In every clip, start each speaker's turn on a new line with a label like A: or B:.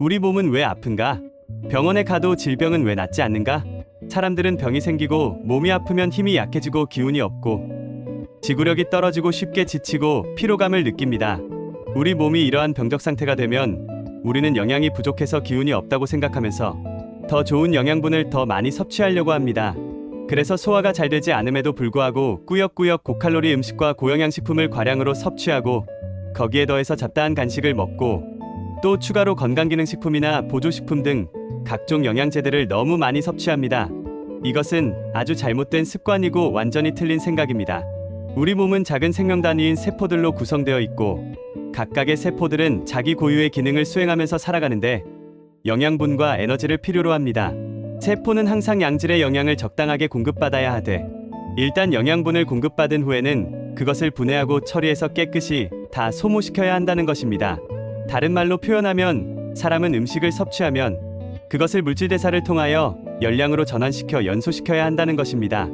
A: 우리 몸은 왜 아픈가? 병원에 가도 질병은 왜 낫지 않는가? 사람들은 병이 생기고 몸이 아프면 힘이 약해지고 기운이 없고 지구력이 떨어지고 쉽게 지치고 피로감을 느낍니다. 우리 몸이 이러한 병적 상태가 되면 우리는 영양이 부족해서 기운이 없다고 생각하면서 더 좋은 영양분을 더 많이 섭취하려고 합니다. 그래서 소화가 잘 되지 않음에도 불구하고 꾸역꾸역 고칼로리 음식과 고영양식품을 과량으로 섭취하고 거기에 더해서 잡다한 간식을 먹고 또 추가로 건강기능식품이나 보조식품 등 각종 영양제들을 너무 많이 섭취합니다. 이것은 아주 잘못된 습관이고 완전히 틀린 생각입니다. 우리 몸은 작은 생명 단위인 세포들로 구성되어 있고 각각의 세포들은 자기 고유의 기능을 수행하면서 살아가는데 영양분과 에너지를 필요로 합니다. 세포는 항상 양질의 영양을 적당하게 공급받아야 하되 일단 영양분을 공급받은 후에는 그것을 분해하고 처리해서 깨끗이 다 소모시켜야 한다는 것입니다. 다른 말로 표현하면 사람은 음식을 섭취하면 그것을 물질 대사를 통하여 열량으로 전환시켜 연소시켜야 한다는 것입니다.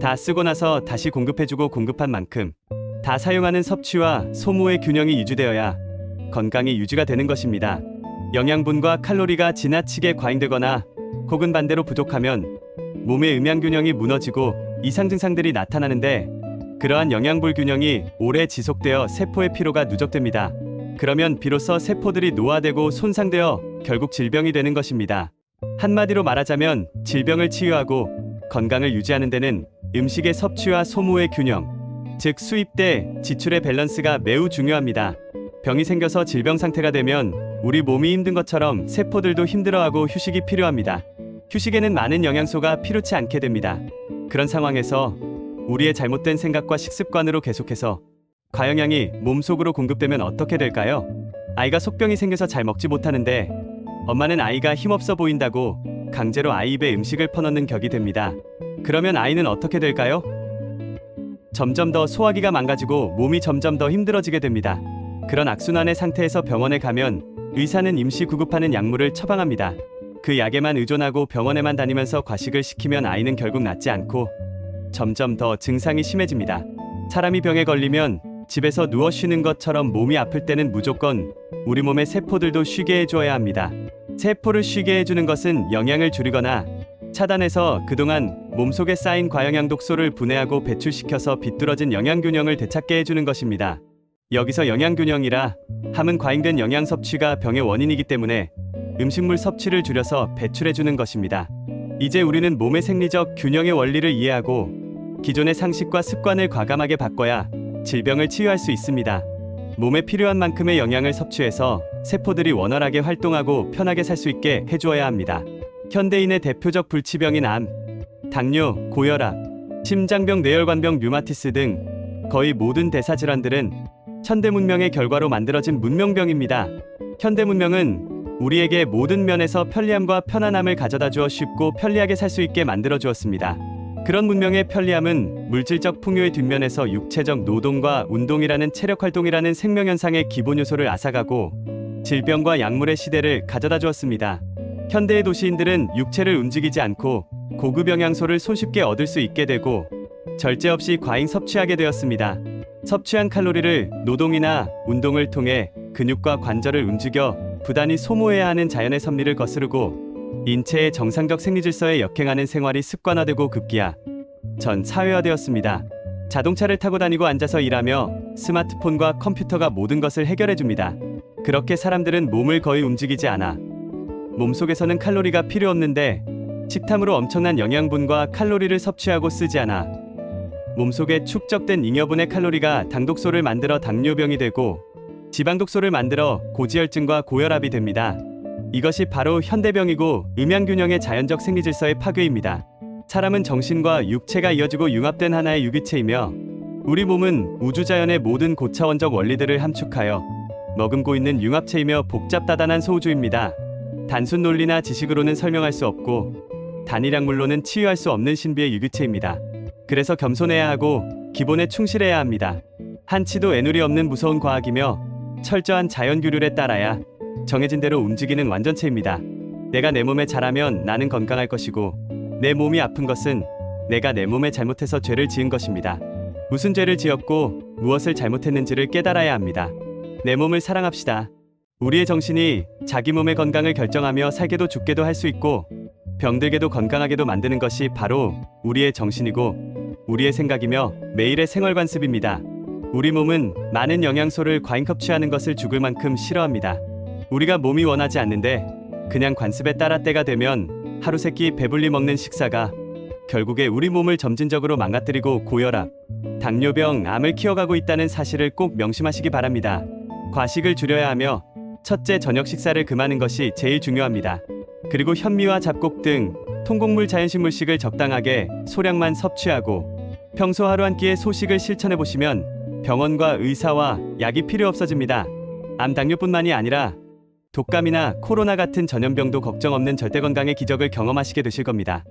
A: 다 쓰고 나서 다시 공급해주고 공급한 만큼 다 사용하는 섭취와 소모의 균형이 유지되어야 건강이 유지가 되는 것입니다. 영양분과 칼로리가 지나치게 과잉되거나 혹은 반대로 부족하면 몸의 음양 균형이 무너지고 이상 증상들이 나타나는데 그러한 영양 불균형이 오래 지속되어 세포의 피로가 누적됩니다. 그러면 비로소 세포들이 노화되고 손상되어 결국 질병이 되는 것입니다. 한마디로 말하자면 질병을 치유하고 건강을 유지하는 데는 음식의 섭취와 소모의 균형, 즉 수입 대 지출의 밸런스가 매우 중요합니다. 병이 생겨서 질병 상태가 되면 우리 몸이 힘든 것처럼 세포들도 힘들어하고 휴식이 필요합니다. 휴식에는 많은 영양소가 필요치 않게 됩니다. 그런 상황에서 우리의 잘못된 생각과 식습관으로 계속해서 과영량이 몸속으로 공급되면 어떻게 될까요? 아이가 속병이 생겨서 잘 먹지 못하는데 엄마는 아이가 힘없어 보인다고 강제로 아이 입에 음식을 퍼넣는 격이 됩니다. 그러면 아이는 어떻게 될까요? 점점 더 소화기가 망가지고 몸이 점점 더 힘들어지게 됩니다. 그런 악순환의 상태에서 병원에 가면 의사는 임시 구급하는 약물을 처방합니다. 그 약에만 의존하고 병원에만 다니면서 과식을 시키면 아이는 결국 낫지 않고 점점 더 증상이 심해집니다. 사람이 병에 걸리면 집에서 누워 쉬는 것처럼 몸이 아플 때는 무조건 우리 몸의 세포들도 쉬게 해줘야 합니다. 세포를 쉬게 해주는 것은 영양을 줄이거나 차단해서 그동안 몸속에 쌓인 과영양 독소를 분해하고 배출시켜서 비뚤어진 영양 균형을 되찾게 해주는 것입니다. 여기서 영양 균형이라 함은 과잉된 영양 섭취가 병의 원인이기 때문에 음식물 섭취를 줄여서 배출해주는 것입니다. 이제 우리는 몸의 생리적 균형의 원리를 이해하고 기존의 상식과 습관을 과감하게 바꿔야 질병을 치유할 수 있습니다. 몸에 필요한 만큼의 영양을 섭취해서 세포들이 원활하게 활동하고 편하게 살 수 있게 해주어야 합니다. 현대인의 대표적 불치병인 암, 당뇨, 고혈압, 심장병, 뇌혈관병, 류마티스 등 거의 모든 대사 질환들은 현대 문명의 결과로 만들어진 문명병입니다. 현대 문명은 우리에게 모든 면에서 편리함과 편안함을 가져다 주어 쉽고 편리하게 살 수 있게 만들어 주었습니다. 그런 문명의 편리함은 물질적 풍요의 뒷면에서 육체적 노동과 운동이라는 체력 활동이라는 생명 현상의 기본 요소를 앗아가고 질병과 약물의 시대를 가져다 주었습니다. 현대의 도시인들은 육체를 움직이지 않고 고급 영양소를 손쉽게 얻을 수 있게 되고 절제 없이 과잉 섭취하게 되었습니다. 섭취한 칼로리를 노동이나 운동을 통해 근육과 관절을 움직여 부단히 소모해야 하는 자연의 섭리를 거스르고 인체의 정상적 생리 질서에 역행하는 생활이 습관화되고 급기야 전 사회화되었습니다. 자동차를 타고 다니고 앉아서 일하며 스마트폰과 컴퓨터가 모든 것을 해결해 줍니다. 그렇게 사람들은 몸을 거의 움직이지 않아 몸속에서는 칼로리가 필요 없는데 식탐으로 엄청난 영양분과 칼로리를 섭취하고 쓰지 않아 몸속에 축적된 잉여분의 칼로리가 당독소를 만들어 당뇨병이 되고 지방독소를 만들어 고지혈증과 고혈압이 됩니다. 이것이 바로 현대병이고 음양균형의 자연적 생리질서의 파괴입니다. 사람은 정신과 육체가 이어지고 융합된 하나의 유기체이며 우리 몸은 우주자연의 모든 고차원적 원리들을 함축하여 머금고 있는 융합체이며 복잡다단한 소우주입니다. 단순 논리나 지식으로는 설명할 수 없고 단일약물로는 치유할 수 없는 신비의 유기체입니다. 그래서 겸손해야 하고 기본에 충실해야 합니다. 한치도 애누리 없는 무서운 과학이며 철저한 자연 규율에 따라야 정해진 대로 움직이는 완전체입니다. 내가 내 몸에 잘하면 나는 건강할 것이고 내 몸이 아픈 것은 내가 내 몸에 잘못해서 죄를 지은 것입니다. 무슨 죄를 지었고 무엇을 잘못했는지를 깨달아야 합니다. 내 몸을 사랑합시다. 우리의 정신이 자기 몸의 건강을 결정하며 살게도 죽게도 할 수 있고 병들게도 건강하게도 만드는 것이 바로 우리의 정신이고 우리의 생각이며 매일의 생활 관습입니다. 우리 몸은 많은 영양소를 과잉 섭취하는 것을 죽을 만큼 싫어합니다. 우리가 몸이 원하지 않는데 그냥 관습에 따라 때가 되면 하루 세 끼 배불리 먹는 식사가 결국에 우리 몸을 점진적으로 망가뜨리고 고혈압, 당뇨병, 암을 키워가고 있다는 사실을 꼭 명심하시기 바랍니다. 과식을 줄여야 하며 첫째 저녁 식사를 금하는 것이 제일 중요합니다. 그리고 현미와 잡곡 등 통곡물 자연식물식을 적당하게 소량만 섭취하고 평소 하루 한 끼의 소식을 실천해 보시면 병원과 의사와 약이 필요 없어집니다. 암 당뇨뿐만이 아니라 독감이나 코로나 같은 전염병도 걱정 없는 절대 건강의 기적을 경험하시게 되실 겁니다.